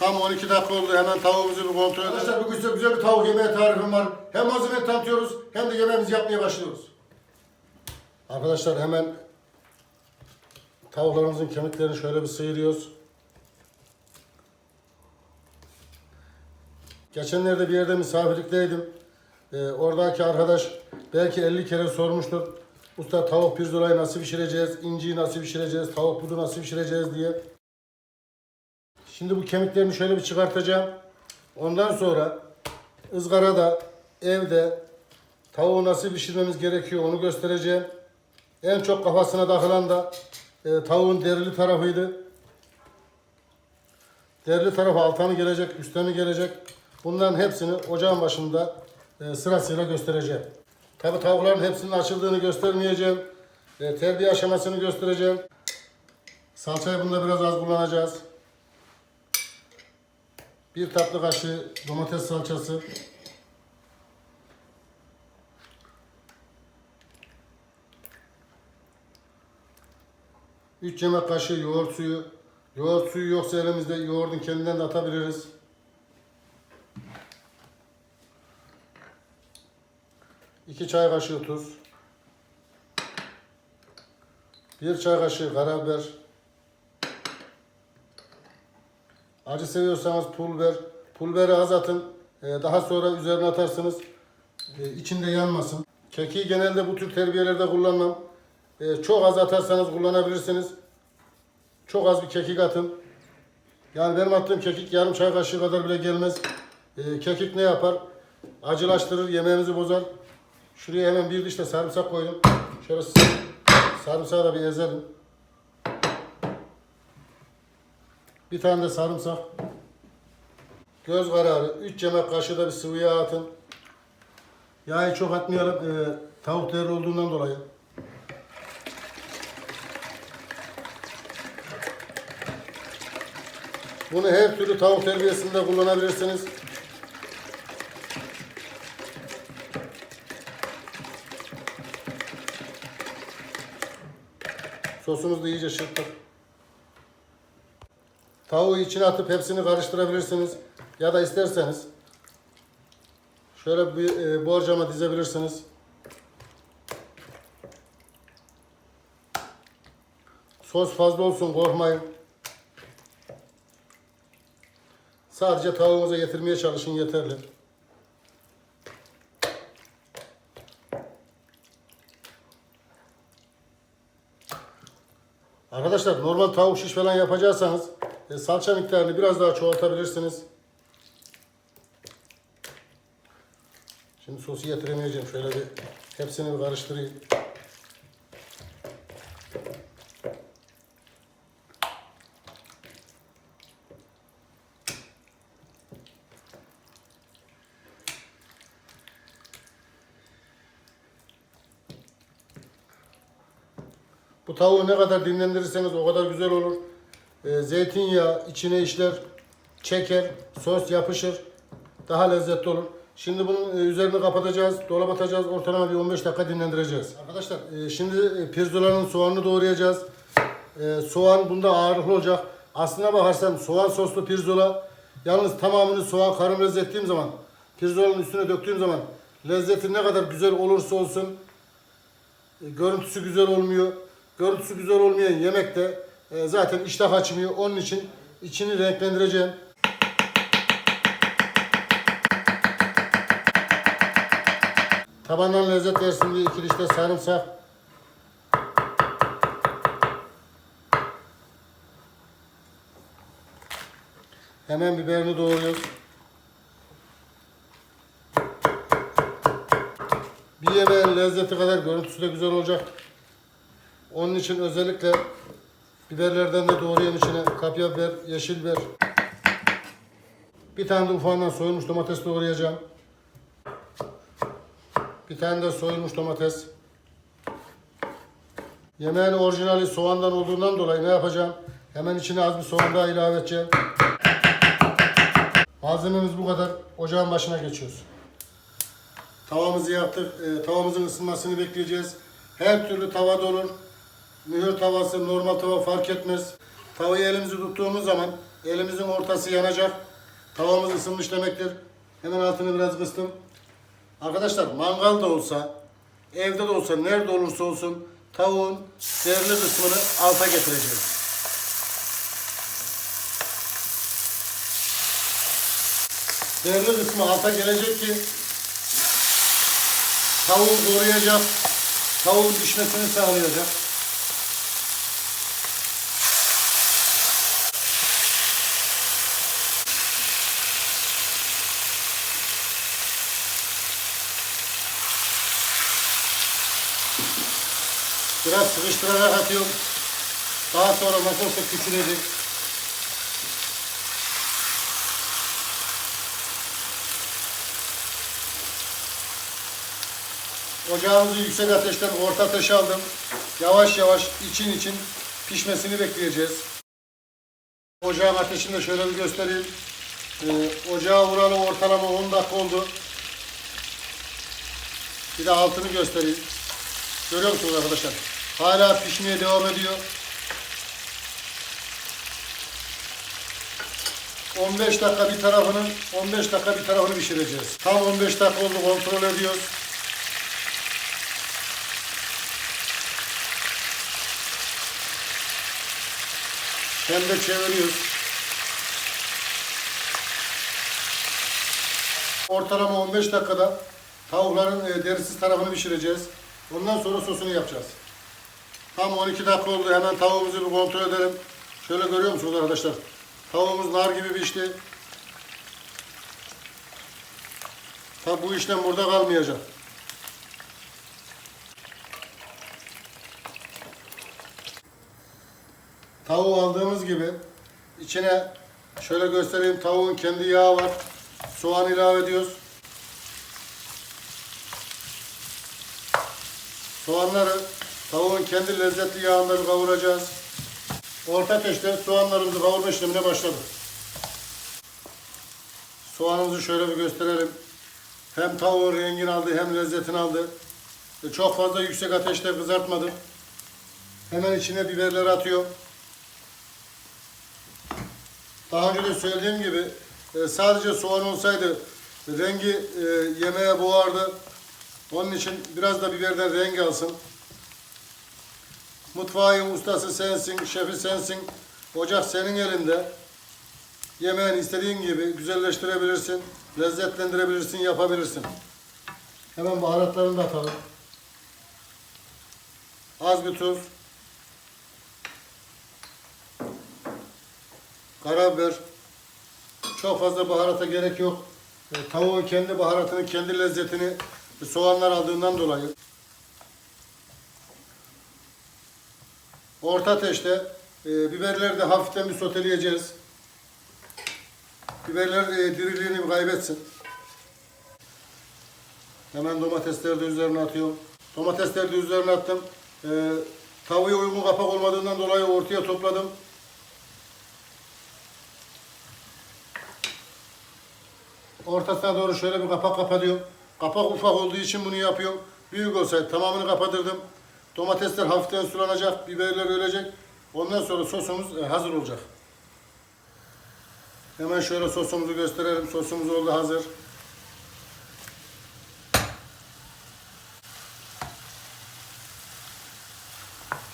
Tam 12 dakika oldu. Hemen tavuğumuzu bir kontrol edelim. Arkadaşlar bugün size güzel bir tavuk yemeği tarifim var. Hem malzemeyi tanıtıyoruz hem de yemeğimizi yapmaya başlıyoruz. Arkadaşlar hemen tavuklarımızın kemiklerini şöyle bir sıyırıyoruz. Geçenlerde bir yerde misafirlikteydim. Ee, oradaki arkadaş belki 50 kere sormuştur. Usta tavuk pirzolayı nasıl pişireceğiz, inciyi nasıl pişireceğiz, tavuk budu nasıl pişireceğiz diye. Şimdi bu kemiklerini şöyle bir çıkartacağım. Ondan sonra ızgarada, evde tavuğu nasıl pişirmemiz gerekiyor onu göstereceğim. En çok kafasına takılan da e, tavuğun derili tarafıydı. Derili tarafı alta gelecek, üstte gelecek? Bunların hepsini ocağın başında e, sırasıyla göstereceğim. Tabi tavukların hepsinin açıldığını göstermeyeceğim. E, terbiye aşamasını göstereceğim. Salçayı bunda biraz az kullanacağız. Bir tatlı kaşığı domates salçası. Üç yemek kaşığı yoğurt suyu. Yoğurt suyu yoksa elimizde yoğurdun kendinden de atabiliriz. İki çay kaşığı tuz. Bir çay kaşığı karabiber. Acı seviyorsanız pul biber. Pul az atın. Ee, daha sonra üzerine atarsınız. Ee, içinde yanmasın. Kekiği genelde bu tür terbiyelerde kullanmam. Ee, çok az atarsanız kullanabilirsiniz. Çok az bir kekik atın. Yani benim attığım kekik yarım çay kaşığı kadar bile gelmez. Kekik ne yapar? Acılaştırır, yemeğimizi bozar. Şuraya hemen bir diş de sarımsak koydum. Şöyle sarımsağı da bir ezelim. Bir tane de sarımsak. Göz kararı. 3 yemek kaşığı da bir sıvı yağ atın. Yağı çok atmayalım. ee, tavuk değerli olduğundan dolayı. Bunu her türlü tavuk terbiyesinde kullanabilirsiniz. Sosumuzu da iyice çırptık. Tavuğu içine atıp hepsini karıştırabilirsiniz. Ya da isterseniz şöyle bir e, borcama dizebilirsiniz. Sos fazla olsun korkmayın. Sadece tavuğumuza getirmeye çalışın yeterli. Arkadaşlar normal tavuk şiş falan yapacaksanız salça miktarını biraz daha çoğaltabilirsiniz. Şimdi sosu getiremeyeceğim. Şöyle bir hepsini bir karıştırayım. Bu tavuğu ne kadar dinlendirirseniz o kadar güzel olur. Ee, zeytinyağı içine işler, çeker, sos yapışır. Daha lezzetli olur. Şimdi bunun e, üzerini kapatacağız, dolaba atacağız. Ortalama bir 15 dakika dinlendireceğiz. Arkadaşlar e, şimdi e, pirzolanın soğanını doğrayacağız. Soğan bunda ağırlıklı olacak. Aslına bakarsan soğan soslu pirzola yalnız tamamını soğan karamelize ettiğim zaman pirzolanın üstüne döktüğüm zaman lezzeti ne kadar güzel olursa olsun görüntüsü güzel olmuyor. Görüntüsü güzel olmayan yemek de e, zaten iştah açmıyor. Onun için içini renklendireceğim. Tabandan lezzet versin diye iki diş de sarımsak. Hemen biberini doğruyoruz. Bir yemeğin lezzeti kadar görüntüsü de güzel olacak. Onun için özellikle biberlerden de doğrayan içine kapya biber, yeşil biber. Bir tane de ufağından soyulmuş domates doğrayacağım. Bir tane de soyulmuş domates. Yemeğin orijinali soğandan olduğundan dolayı ne yapacağım? Hemen içine az bir soğan daha ilave edeceğim. Malzememiz bu kadar. Ocağın başına geçiyoruz. Tavamızı yaptık. E, tavamızın ısınmasını bekleyeceğiz. Her türlü tava da olur. Mühür tavası, normal tava fark etmez. Tavayı elimizi tuttuğumuz zaman Elimizin ortası yanacak. Tavamız ısınmış demektir. Hemen altını biraz kıstım. Arkadaşlar mangal da olsa, evde de olsa, nerede olursa olsun tavuğun değerli kısmını alta getireceğiz. Değerli kısmı alta gelecek ki tavuğu koruyacak, tavuğun düşmesini sağlayacak. Biraz sıkıştırarak atıyorum. Daha sonra olsa küçülecek. Ocağımızı yüksek ateşten orta ateşe aldım. Yavaş yavaş için için pişmesini bekleyeceğiz. Ocağın ateşini de şöyle bir göstereyim. Ee, ocağa vuralı ortalama 10 dakika oldu. Bir de altını göstereyim. Görüyor musunuz arkadaşlar? Hala pişmeye devam ediyor. 15 dakika bir tarafını, 15 dakika bir tarafını pişireceğiz. Tam 15 dakika oldu kontrol ediyoruz. Hem de çeviriyoruz. Ortalama 15 dakikada tavukların e, derisiz tarafını pişireceğiz. Ondan sonra sosunu yapacağız. Tam 12 dakika oldu. Hemen tavuğumuzu bir kontrol edelim. Şöyle görüyor musunuz arkadaşlar? Tavuğumuz nar gibi pişti. Tabi bu işlem burada kalmayacak. Tavuğu aldığımız gibi içine şöyle göstereyim tavuğun kendi yağı var. Soğan ilave ediyoruz. Soğanları tavuğun kendi lezzetli yağında bir kavuracağız. Orta ateşte soğanlarımızı kavurma işlemine başladık. Soğanımızı şöyle bir gösterelim. Hem tavuğun rengini aldı hem lezzetini aldı. E, Çok fazla yüksek ateşte kızartmadım. Hemen içine biberleri atıyor. Daha önce de söylediğim gibi e, sadece soğan olsaydı rengi e, yemeğe boğardı. Onun için biraz da biberden renk alsın. Mutfağın ustası sensin, şefi sensin. Ocak senin elinde. Yemeğini istediğin gibi güzelleştirebilirsin, lezzetlendirebilirsin, yapabilirsin. Hemen baharatlarını da atalım. Az bir tuz. Karabiber. Çok fazla baharata gerek yok. E, Tavuğun kendi baharatını, kendi lezzetini soğanlar aldığından dolayı. Orta ateşte e, biberleri de hafiften bir soteleyeceğiz. Biberler e, diriliğini kaybetsin. Hemen domatesleri de üzerine atıyorum. Domatesleri de üzerine attım. E, tavuğa uygun kapak olmadığından dolayı ortaya topladım. Ortasına doğru şöyle bir kapak kapatıyorum. Kapak ufak olduğu için bunu yapıyorum. Büyük olsaydı tamamını kapatırdım. Domatesler hafiften sulanacak, biberler ölecek. Ondan sonra sosumuz e, hazır olacak. Hemen şöyle sosumuzu gösterelim. Sosumuz oldu hazır.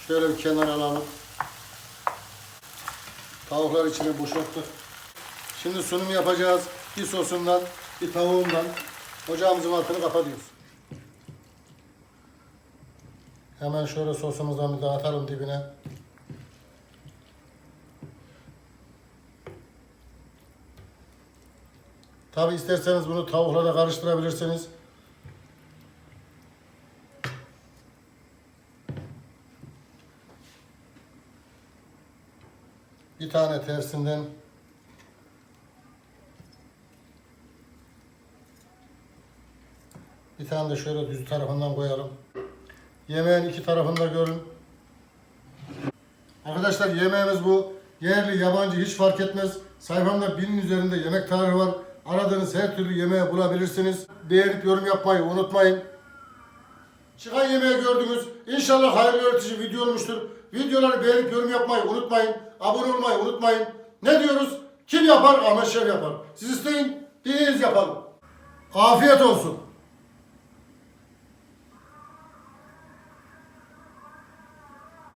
Şöyle bir kenara alalım. Tavuklar içine boşalttık. Şimdi sunum yapacağız. Bir sosundan, bir tavuğundan. Ocağımızın altını kapatıyoruz. Hemen şöyle sosumuzdan bir dağıtalım dibine. Tabi isterseniz bunu tavukla da karıştırabilirsiniz. Bir tane tersinden bir tane de şöyle düz tarafından koyalım. Yemeğin iki tarafında görün. Arkadaşlar yemeğimiz bu. Yerli, yabancı hiç fark etmez. Sayfamda binin üzerinde yemek tarifi var. Aradığınız her türlü yemeği bulabilirsiniz. Beğenip yorum yapmayı unutmayın. Çıkan yemeği gördünüz. İnşallah hayırlı öğretici video olmuştur. Videoları beğenip yorum yapmayı unutmayın. Abone olmayı unutmayın. Ne diyoruz? Kim yapar? Ahmet Şef yapar. Siz isteyin, biriniz yapalım. Afiyet olsun.